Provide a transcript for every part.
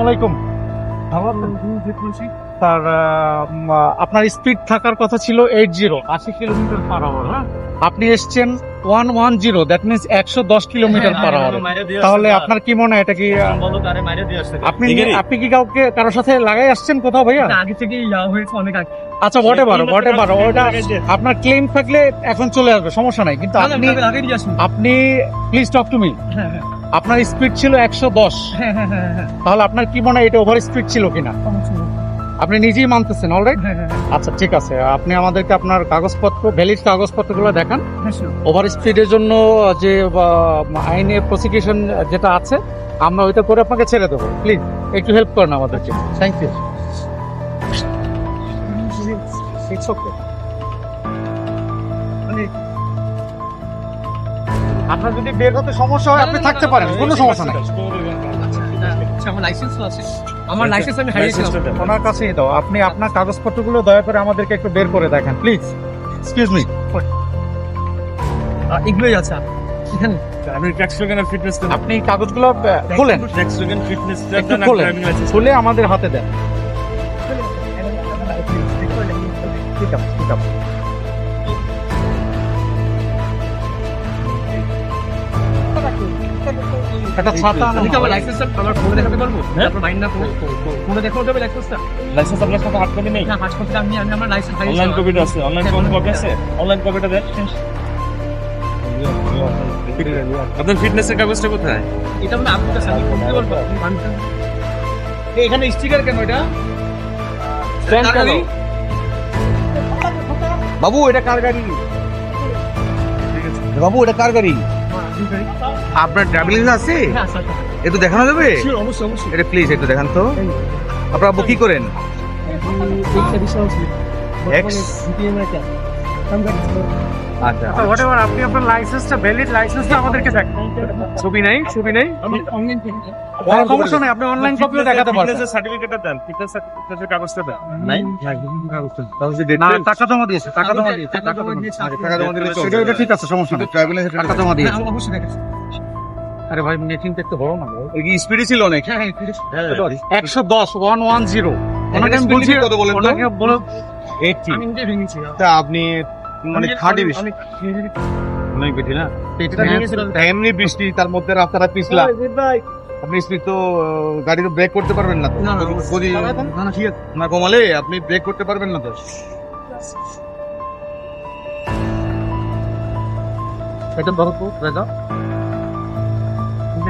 আলাইকুম আপনার স্পিড থাকার কথা ছিল এইট জিরো আশি কিলোমিটার পার আওয়ার হ্যাঁ? আপনি এসছেন one one zero that means একশো দশ কিলোমিটার পার আওয়ার তাহলে আপনার কি মনে হয় এটা কি আপনি আপনি কি কাউকে কারোর সাথে লাগাই আসছেন কোথাও ভাইয়া? আগে যাওয়া হয়েছে অনেক আগে। আচ্ছা হোয়াট এভার হোয়াট এভার ওটা আপনার ক্লেম থাকলে এখন চলে আসবে সমস্যা নাই। কিন্তু আপনি আপনি প্লিজ টক টু মি আপনার স্পিড ছিল একশো দশ। হ্যাঁ হ্যাঁ হ্যাঁ তাহলে আপনার কি মনে হয় এটা ওভার স্পিড ছিল কিনা। আপনি নিজেই মানতেছেন অলরাইট হ্যাঁ হ্যাঁ আচ্ছা ঠিক আছে। আপনি আমাদেরকে আপনার কাগজপত্র ভ্যালিড কাগজপত্রগুলো দেখান। হ্যাঁ. ওভার স্পিডের জন্য যে বা, আইনের প্রসিকিউশন যেটা আছে আমরা ওইটা করে আপনাকে ছেড়ে দেবো। প্লিজ একটু হেল্প করেন আমাদেরকে। থ্যাংক ইউ আপনার যদি বের হতে সমস্যা হয় আপনি থাকতে পারেন। কোনো সমস্যা নাই। আচ্ছা, আমার লাইসেন্স আছে। আমার লাইসেন্স আমি হারিয়েছিলাম ওনার কাছেই দাও। আপনি আপনার কাগজপত্রগুলো দয়া করে আমাদেরকে একটু বের করে দেখেন প্লিজ এক্সকিউজ মি এগুলোই আছে এখানে। আমি ট্যাক্স ওয়াগনের ফিটনেস আপনি কাগজগুলো খোলেন। ট্যাক্স ফিটনেস খুলে আমাদের হাতে দেন। ঠিক আছে ঠিক আছে। একটা ছাতা আমি কি আমার লাইসেন্স আমার ফোনে দেখাতে পারব আপনার মাইন্ড না ফোনে ফোনে দেখাতে হবে লাইসেন্সটা লাইসেন্স আপনার সাথে হার্ড কপি নেই? না পাঁচ কপি আমি আমি আমার লাইসেন্স অনলাইন কপিটা আছে। অনলাইন কোন কপি আছে? অনলাইন কপিটা দেন। আপনার ফিটনেসের কাগজটা কোথায়? এটা আমি আপনার কাছে আমি করতে পারব এখানে স্টিকার কেন এটা? কার গাড়ি? বাবু এটা কার গাড়ি? বাবু এটা কার গাড়ি? আপনার ট্রাভেলিং আছে? হ্যাঁ স্যার একটু দেখানো যাবে? এটা প্লিজ একটু দেখান তো। আপনারা আব্বু কি করেন? Ex? আচ্ছা। হোয়াটএভার আপনি আপনার লাইসেন্সটা ভ্যালিড লাইসেন্সটা আমাদেরকে দেখান ছবি নাই ছবি নাই? সমস্যা নেই আপনি অনলাইন কপিও দেখাতে পারবেন। সার্টিফিকেটটা দেন ফিটনেস সার্টিফিকেটের কাগজটা দেন। নাই? না টাকা জমা দিয়েছে টাকা জমা দিয়েছে টাকা জমা দিয়েছে। টাকা জমা দিলে সেটা এটা ঠিক আছে সমস্যা নেই। ট্রাভেলিং টাকা জমা দিয়েছে। আমি অবশ্যই দেখাচ্ছি আরে ভাই একটু বড় না স্পিডে ছিল অনেক হ্যাঁ হ্যাঁ একশো দশ ওয়ান ওয়ান জিরো ওনাকে আমি বলছি কত বলেন ওনাকে বলে এইটটি। আমি নিজে ভেঙেছি তা আপনি মানে থার্টি বেশি। অনেক অনেক বেশি না? এমনি বৃষ্টি তার মধ্যে রাস্তাটা পিছলা। আপনি স্পিড তো গাড়ি তো ব্রেক করতে পারবেন না না, ঠিক আছে। না কমালে আপনি ব্রেক করতে পারবেন না তো। এটা ধরো তো রেজা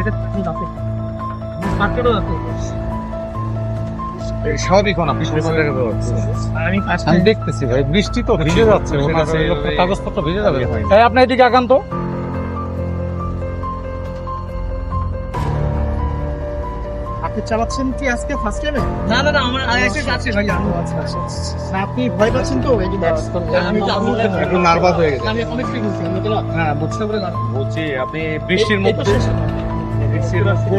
এটা ঠিক আছে মার্কেটও আছে এই স্বাভাবিক আপনি আমি আমি দেখতেছি ভাই বৃষ্টি তো ভিজে যাচ্ছে ওনার যাচ্ছে, ওই- কাগজপত্র ভিজে যাবে। এদিকে আগান আপনি চালাচ্ছেন কি আজকে ফার্স্ট টাইমে না না না আমার লাইসেন্স আছে ভাই আমি আচ্ছা আচ্ছা আপনি ভয় পাচ্ছেন তো? এই আমি একটু নার্ভাস হয়ে গেছে। আমি অনেক ফ্রি বলছি হ্যাঁ বুঝতে আপনি বৃষ্টির মধ্যে বৃষ্টির মধ্যে এমনি